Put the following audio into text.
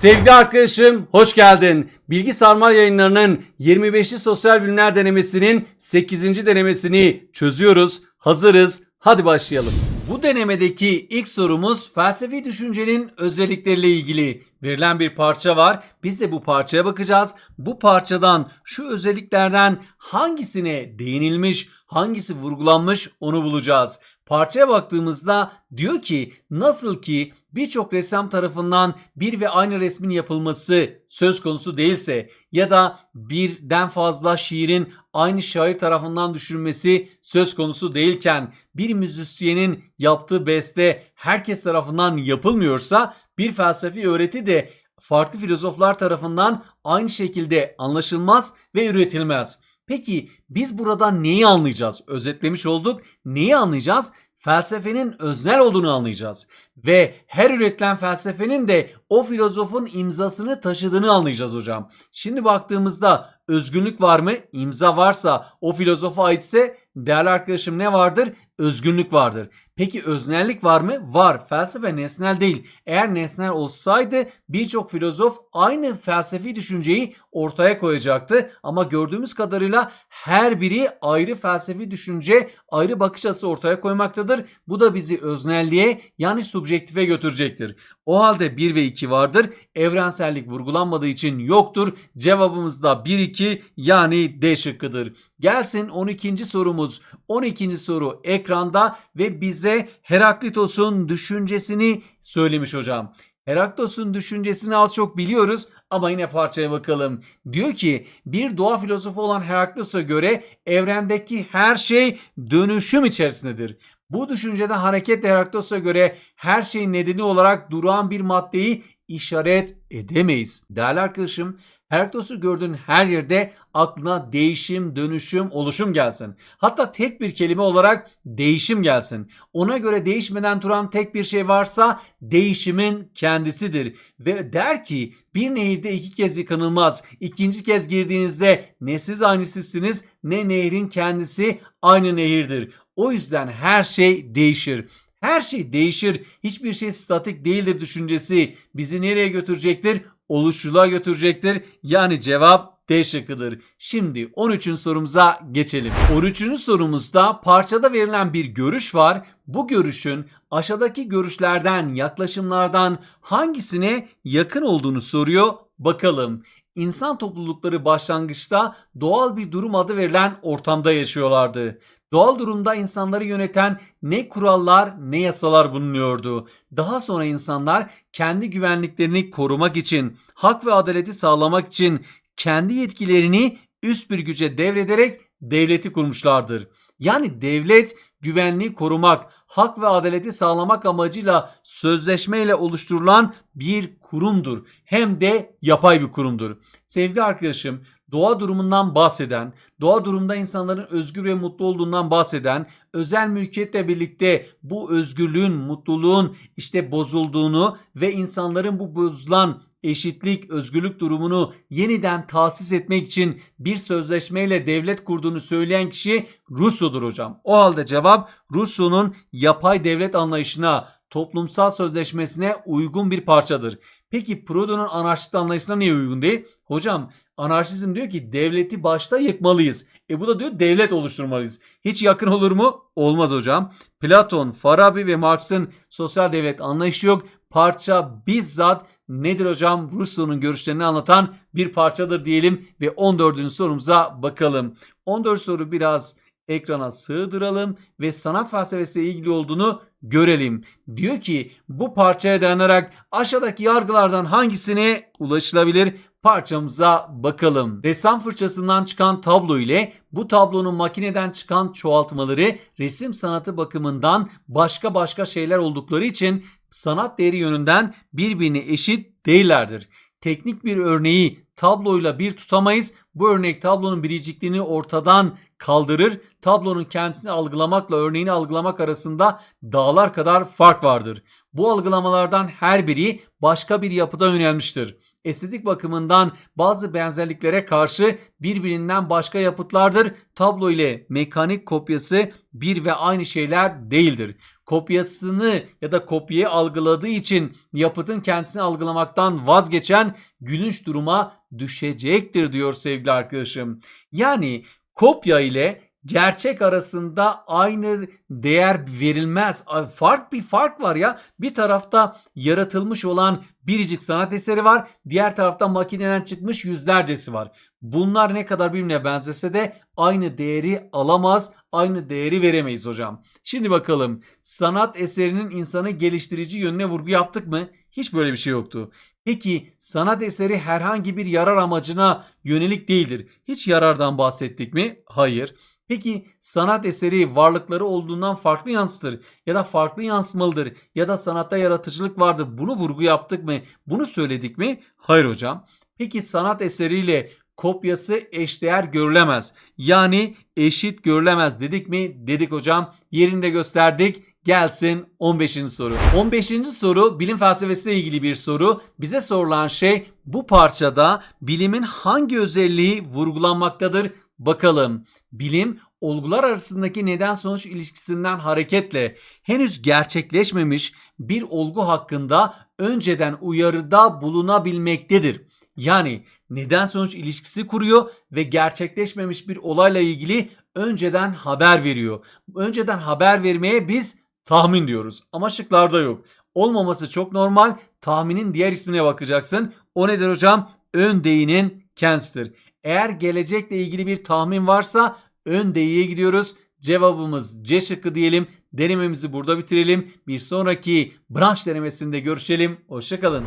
Sevgili arkadaşım hoş geldin. Bilgi Sarmal yayınlarının 25'li sosyal bilimler denemesinin 8. denemesini çözüyoruz. Hazırız. Hadi başlayalım. Bu denemedeki ilk sorumuz felsefi düşüncenin özellikleriyle ilgili. Verilen bir parça var. Biz de bu parçaya bakacağız. Bu parçadan şu özelliklerden hangisine değinilmiş, hangisi vurgulanmış onu bulacağız. Parçaya baktığımızda diyor ki nasıl ki birçok ressam tarafından bir ve aynı resmin yapılması söz konusu değilse ya da birden fazla şiirin aynı şair tarafından düşürülmesi söz konusu değilken bir müzisyenin yaptığı beste herkes tarafından yapılmıyorsa bir felsefi öğreti de farklı filozoflar tarafından aynı şekilde anlaşılmaz ve üretilmez. Peki biz burada neyi anlayacağız? Özetlemiş olduk. Neyi anlayacağız? Felsefenin öznel olduğunu anlayacağız. Ve her üretilen felsefenin de o filozofun imzasını taşıdığını anlayacağız hocam. Şimdi baktığımızda özgünlük var mı? İmza varsa o filozofa aitse değerli arkadaşım ne vardır? Özgünlük vardır. Peki öznellik var mı? Var. Felsefe nesnel değil. Eğer nesnel olsaydı birçok filozof aynı felsefi düşünceyi ortaya koyacaktı. Ama gördüğümüz kadarıyla her biri ayrı felsefi düşünce, ayrı bakış açısı ortaya koymaktadır. Bu da bizi öznelliğe yani subjektife götürecektir. O halde 1 ve 2 vardır. Evrensellik vurgulanmadığı için yoktur. Cevabımız da 1 2 yani D şıkkıdır. Gelsin 12. sorumuz. 12. soru ekranda ve bize Heraklitos'un düşüncesini söylemiş hocam. Heraklitos'un düşüncesini az çok biliyoruz ama yine parçaya bakalım. Diyor ki bir doğa filozofu olan Heraklitos'a göre evrendeki her şey dönüşüm içerisindedir. Bu düşüncede hareketle Heraklitos'a göre her şeyin nedeni olarak duran bir maddeyi işaret edemeyiz. Değerli arkadaşım Heraklitos'u gördüğün her yerde aklına değişim, dönüşüm, oluşum gelsin. Hatta tek bir kelime olarak değişim gelsin. Ona göre değişmeden duran tek bir şey varsa değişimin kendisidir. Ve der ki bir nehirde iki kez yıkanılmaz. İkinci kez girdiğinizde ne siz aynı sizsiniz ne nehrin kendisi aynı nehirdir. O yüzden her şey değişir. Her şey değişir. Hiçbir şey statik değildir düşüncesi. Bizi nereye götürecektir? Oluşçuluğa götürecektir. Yani cevap D şıkkıdır. Şimdi 13. sorumuza geçelim. 13. sorumuzda parçada verilen bir görüş var. Bu görüşün aşağıdaki görüşlerden, yaklaşımlardan hangisine yakın olduğunu soruyor. Bakalım. İnsan toplulukları başlangıçta doğal bir durum adı verilen ortamda yaşıyorlardı. Doğal durumda insanları yöneten ne kurallar ne yasalar bulunuyordu. Daha sonra insanlar kendi güvenliklerini korumak için, hak ve adaleti sağlamak için kendi yetkilerini üst bir güce devrederek devleti kurmuşlardır. Yani devlet güvenliği korumak, hak ve adaleti sağlamak amacıyla sözleşmeyle oluşturulan bir kurumdur. Hem de yapay bir kurumdur. Sevgili arkadaşım, doğa durumundan bahseden, doğa durumda insanların özgür ve mutlu olduğundan bahseden, özel mülkiyetle birlikte bu özgürlüğün, mutluluğun işte bozulduğunu ve insanların bu bozulan eşitlik, özgürlük durumunu yeniden tahsis etmek için bir sözleşmeyle devlet kurduğunu söyleyen kişi Rousseau'dur hocam. O halde cevap Rousseau'nun yapay devlet anlayışına, toplumsal sözleşmesine uygun bir parçadır. Peki Proudhon'un anarşist anlayışına niye uygun değil? Hocam anarşizm diyor ki devleti başta yıkmalıyız. E bu da diyor devlet oluşturmalıyız. Hiç yakın olur mu? Olmaz hocam. Platon, Farabi ve Marx'ın sosyal devlet anlayışı yok. Parça bizzat nedir hocam? Rousseau'nun görüşlerini anlatan bir parçadır diyelim ve 14. sorumuza bakalım. 14 soru biraz ekrana sığdıralım ve sanat felsefesiyle ilgili olduğunu görelim. Diyor ki bu parçaya dayanarak aşağıdaki yargılardan hangisine ulaşılabilir? Parçamıza bakalım. Ressam fırçasından çıkan tablo ile bu tablonun makineden çıkan çoğaltmaları resim sanatı bakımından başka başka şeyler oldukları için sanat değeri yönünden birbirine eşit değillerdir. Teknik bir örneği tabloyla bir tutamayız. Bu örnek tablonun biricikliğini ortadan kaldırır. Tablonun kendisini algılamakla örneğini algılamak arasında dağlar kadar fark vardır. Bu algılamalardan her biri başka bir yapıda yönelmiştir. Estetik bakımından bazı benzerliklere karşı birbirinden başka yapıtlardır. Tablo ile mekanik kopyası bir ve aynı şeyler değildir. Kopyasını ya da kopyayı algıladığı için yapıtın kendisini algılamaktan vazgeçen gülünç duruma düşecektir diyor sevgili arkadaşım. Yani kopya ile gerçek arasında aynı değer verilmez. Fark bir fark var ya. Bir tarafta yaratılmış olan biricik sanat eseri var. Diğer tarafta makineden çıkmış yüzlercesi var. Bunlar ne kadar birbirine benzese de aynı değeri alamaz, aynı değeri veremeyiz hocam. Şimdi bakalım sanat eserinin insanı geliştirici yönüne vurgu yaptık mı? Hiç böyle bir şey yoktu. Peki sanat eseri herhangi bir yarar amacına yönelik değildir. Hiç yarardan bahsettik mi? Hayır. Peki sanat eseri varlıkları olduğundan farklı yansıtır ya da farklı yansımalıdır ya da sanatta yaratıcılık vardır. Bunu vurgu yaptık mı? Bunu söyledik mi? Hayır hocam. Peki sanat eseriyle kopyası eşdeğer görülemez. Yani eşit görülemez dedik mi? Dedik hocam. Yerinde gösterdik. Gelsin 15. soru. 15. soru bilim felsefesiyle ilgili bir soru. Bize sorulan şey bu parçada bilimin hangi özelliği vurgulanmaktadır? Bakalım. Bilim olgular arasındaki neden sonuç ilişkisinden hareketle henüz gerçekleşmemiş bir olgu hakkında önceden uyarıda bulunabilmektedir. Yani neden sonuç ilişkisi kuruyor ve gerçekleşmemiş bir olayla ilgili önceden haber veriyor. Önceden haber vermeye biz tahmin diyoruz ama şıklarda yok. Olmaması çok normal. Tahminin diğer ismine bakacaksın. O nedir hocam? Ön değinin kendisidir. Eğer gelecekle ilgili bir tahmin varsa ön değiye gidiyoruz. Cevabımız C şıkkı diyelim. Denememizi burada bitirelim. Bir sonraki branş denemesinde görüşelim. Hoşçakalın.